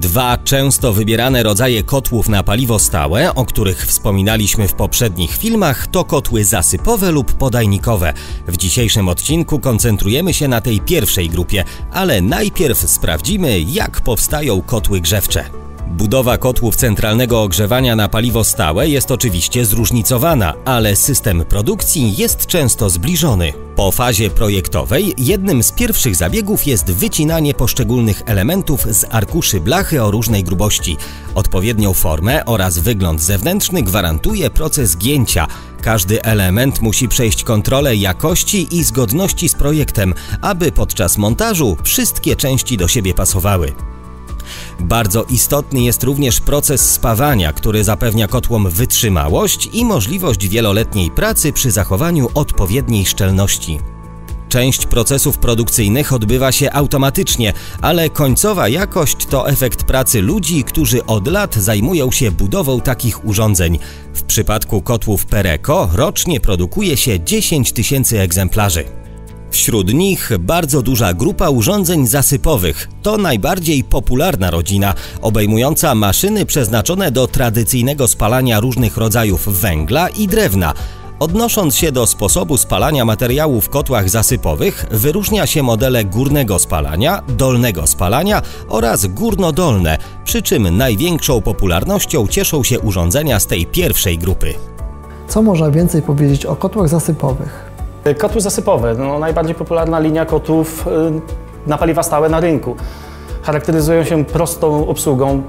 Dwa często wybierane rodzaje kotłów na paliwo stałe, o których wspominaliśmy w poprzednich filmach, to kotły zasypowe lub podajnikowe. W dzisiejszym odcinku koncentrujemy się na tej pierwszej grupie, ale najpierw sprawdzimy, jak powstają kotły grzewcze. Budowa kotłów centralnego ogrzewania na paliwo stałe jest oczywiście zróżnicowana, ale system produkcji jest często zbliżony. Po fazie projektowej jednym z pierwszych zabiegów jest wycinanie poszczególnych elementów z arkuszy blachy o różnej grubości. Odpowiednią formę oraz wygląd zewnętrzny gwarantuje proces gięcia. Każdy element musi przejść kontrolę jakości i zgodności z projektem, aby podczas montażu wszystkie części do siebie pasowały. Bardzo istotny jest również proces spawania, który zapewnia kotłom wytrzymałość i możliwość wieloletniej pracy przy zachowaniu odpowiedniej szczelności. Część procesów produkcyjnych odbywa się automatycznie, ale końcowa jakość to efekt pracy ludzi, którzy od lat zajmują się budową takich urządzeń. W przypadku kotłów Pereko rocznie produkuje się 10 tysięcy egzemplarzy. Wśród nich bardzo duża grupa urządzeń zasypowych. To najbardziej popularna rodzina, obejmująca maszyny przeznaczone do tradycyjnego spalania różnych rodzajów węgla i drewna. Odnosząc się do sposobu spalania materiałów w kotłach zasypowych, wyróżnia się modele górnego spalania, dolnego spalania oraz górnodolne, przy czym największą popularnością cieszą się urządzenia z tej pierwszej grupy. Co można więcej powiedzieć o kotłach zasypowych? Kotły zasypowe, no, najbardziej popularna linia kotłów y, na paliwa stałe na rynku. Charakteryzują się prostą obsługą,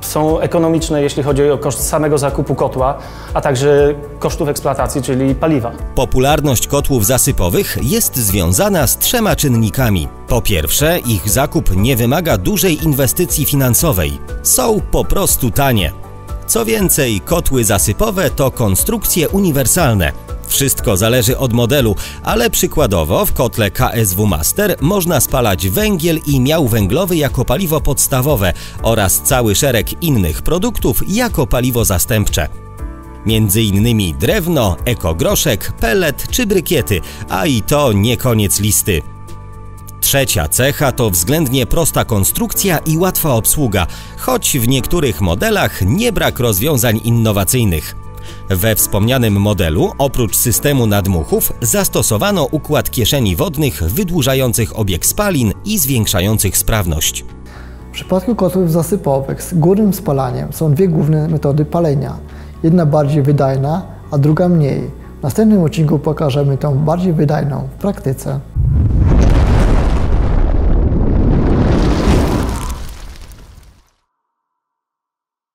są ekonomiczne, jeśli chodzi o koszt samego zakupu kotła, a także kosztów eksploatacji, czyli paliwa. Popularność kotłów zasypowych jest związana z trzema czynnikami. Po pierwsze, ich zakup nie wymaga dużej inwestycji finansowej. Są po prostu tanie. Co więcej, kotły zasypowe to konstrukcje uniwersalne. Wszystko zależy od modelu, ale przykładowo w kotle KSW Master można spalać węgiel i miał węglowy jako paliwo podstawowe oraz cały szereg innych produktów jako paliwo zastępcze. Między innymi drewno, ekogroszek, pelet czy brykiety, a i to nie koniec listy. Trzecia cecha to względnie prosta konstrukcja i łatwa obsługa, choć w niektórych modelach nie brak rozwiązań innowacyjnych. We wspomnianym modelu, oprócz systemu nadmuchów, zastosowano układ kieszeni wodnych wydłużających obieg spalin i zwiększających sprawność. W przypadku kotłów zasypowych z górnym spalaniem są dwie główne metody palenia. Jedna bardziej wydajna, a druga mniej. W następnym odcinku pokażemy tą bardziej wydajną w praktyce.